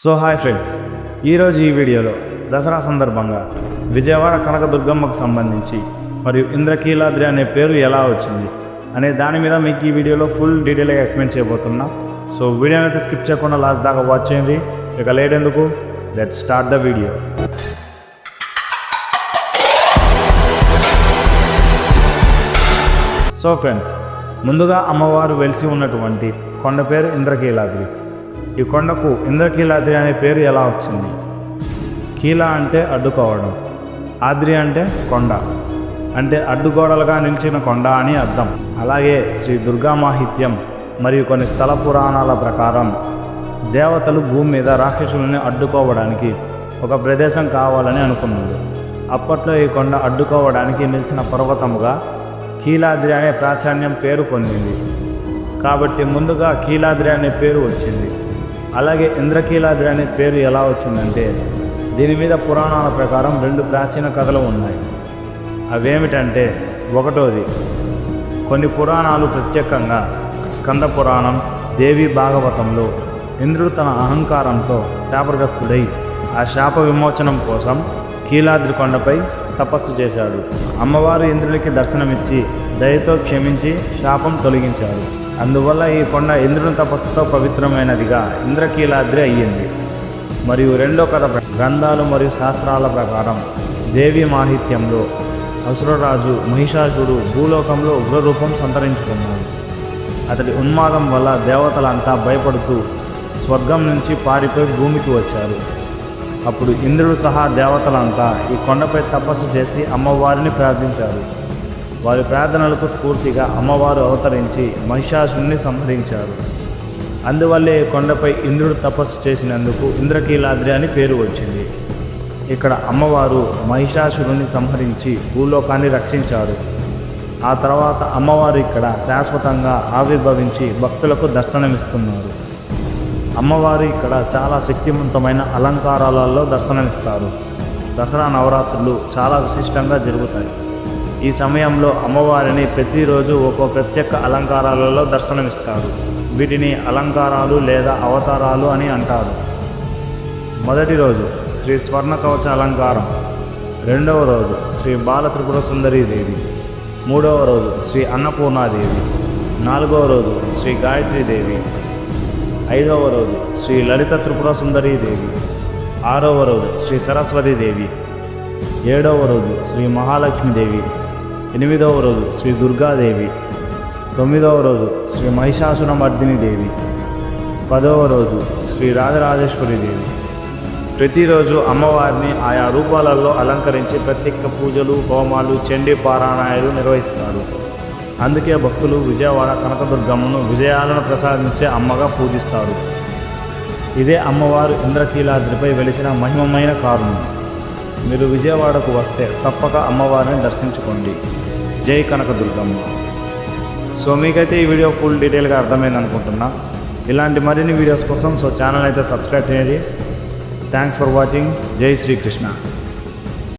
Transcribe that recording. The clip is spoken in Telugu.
సో హాయ్ ఫ్రెండ్స్ ఈరోజు ఈ వీడియోలో దసరా సందర్భంగా విజయవాడ కనకదుర్గమ్మకు సంబంధించి మరియు ఇంద్రకీలాద్రి అనే పేరు ఎలా వచ్చింది అనే దాని మీద మీకు ఈ వీడియోలో ఫుల్ డీటెయిల్గా ఎక్స్ప్లెయిన్ చేయబోతున్నా. సో వీడియోని అయితే స్కిప్ చేయకుండా లాస్ట్ దాకా వాచ్ చేయండి. ఇక లేట్ ఎందుకు? Let start the video so friends ముందుగా అమ్మవారు వెలిసి ఉన్నటువంటి కొండ పేరు ఇంద్రకీలాద్రి. ఈ కొండకు ఇంద్రకీలాద్రి అనే పేరు ఎలా వచ్చింది? కీల అంటే అడ్డుకోవడం ఆద్రి అంటే కొండ అంటే అడ్డుగోడలుగా నిలిచిన కొండ అని అర్థం. అలాగే శ్రీ దుర్గామాహిత్యం మరియు కొన్ని స్థల పురాణాల ప్రకారం దేవతలు భూమి మీద రాక్షసుల్ని అడ్డుకోవడానికి ఒక ప్రదేశం కావాలని అనుకున్నారు. అప్పట్లో ఈ కొండ అడ్డుకోవడానికి నిలిచిన పర్వతముగా కీలాద్రి అనే ప్రాచాన్యం పేరు పొందింది. కాబట్టి ముందుగా కీలాద్రి అనే పేరు వచ్చింది. అలాగే ఇంద్రకీలాద్రి అనే పేరు ఎలా వచ్చిందంటే దీని మీద పురాణాల ప్రకారం రెండు ప్రాచీన కథలు ఉన్నాయి. అవేమిటంటే ఒకటోది కొన్ని పురాణాలు ప్రత్యేకంగా స్కంద పురాణం దేవి భాగవతంలో ఇంద్రుడు తన అహంకారంతో శాపగ్రస్తుడై ఆ శాప విమోచనం కోసం కీలాద్రి కొండపై తపస్సు చేశాడు. అమ్మవారు ఇంద్రుడికి దర్శనమిచ్చి దయతో క్షమించి శాపం తొలగించారు అందువల్ల ఈ కొండ ఇంద్రుని తపస్సుతో పవిత్రమైనదిగా ఇంద్రకీలాద్రి అయ్యింది. మరియు రెండో కథ గ్రంథాలు మరియు శాస్త్రాల ప్రకారం దేవి మాహిత్యంలో అసురరాజు మహిషాసుడు భూలోకంలో ఉగ్రరూపం సంతరించుకున్నాడు. అతడి ఉన్మాదం వల్ల దేవతలంతా భయపడుతూ స్వర్గం నుంచి పారిపోయి భూమికి వచ్చారు. అప్పుడు ఇంద్రుడు సహా దేవతలంతా ఈ కొండపై తపస్సు చేసి అమ్మవారిని ప్రార్థించారు. వారి ప్రార్థనలకు స్ఫూర్తిగా అమ్మవారు అవతరించి మహిషాసుని సంహరించారు. అందువల్లే కొండపై ఇంద్రుడు తపస్సు చేసినందుకు ఇంద్రకీలాద్రి అని పేరు వచ్చింది. ఇక్కడ అమ్మవారు మహిషాసురుని సంహరించి భూలోకాన్ని రక్షించారు. ఆ తర్వాత అమ్మవారు ఇక్కడ శాశ్వతంగా ఆవిర్భవించి భక్తులకు దర్శనమిస్తున్నారు. అమ్మవారు ఇక్కడ చాలా శక్తివంతమైన అలంకారాలలో దర్శనమిస్తారు. దసరా నవరాత్రులు చాలా విశిష్టంగా జరుగుతాయి. ఈ సమయంలో అమ్మవారిని ప్రతిరోజు ఒక్కో ప్రత్యేక అలంకారాలలో దర్శనమిస్తారు వీటిని అలంకారాలు లేదా అవతారాలు అని అంటారు. మొదటి రోజు శ్రీ స్వర్ణ కవచ అలంకారం. రెండవ రోజు శ్రీ బాల త్రిపుర సుందరీదేవి మూడవ రోజు శ్రీ అన్నపూర్ణాదేవి నాలుగవ రోజు శ్రీ గాయత్రీదేవి ఐదవ రోజు శ్రీ లలిత త్రిపుర సుందరీదేవి ఆరవ రోజు శ్రీ సరస్వతీదేవి ఏడవ రోజు శ్రీ మహాలక్ష్మీదేవి ఎనిమిదవ రోజు శ్రీ దుర్గాదేవి. తొమ్మిదవ రోజు శ్రీ మహిషాసురమర్దిని దేవి. పదవ రోజు శ్రీ రాజరాజేశ్వరి దేవి. ప్రతిరోజు అమ్మవారిని ఆయా రూపాలలో అలంకరించి ప్రత్యేక పూజలు హోమాలు చండీ పారాయణాలు నిర్వహిస్తారు. అందుకే భక్తులు విజయవాడ కనకదుర్గమ్మను విజయాలను ప్రసాదించే అమ్మగా పూజిస్తారు. ఇదే అమ్మవారు ఇంద్రకీలాద్రిపై వెలిసిన మహిమమైన కారణం మీరు విజయవాడకు వస్తే తప్పక అమ్మవారిని దర్శించుకోండి. జై కనకదుర్గమ్మ. సో మీకైతే ఈ వీడియో ఫుల్ డీటెయిల్గా అర్థమైంది అనుకుంటున్నా. ఇలాంటి మరిన్ని వీడియోస్ కోసం సో ఛానల్ అయితే సబ్స్క్రైబ్ చేయండి. థ్యాంక్స్ ఫర్ వాచింగ్ జై శ్రీకృష్ణ.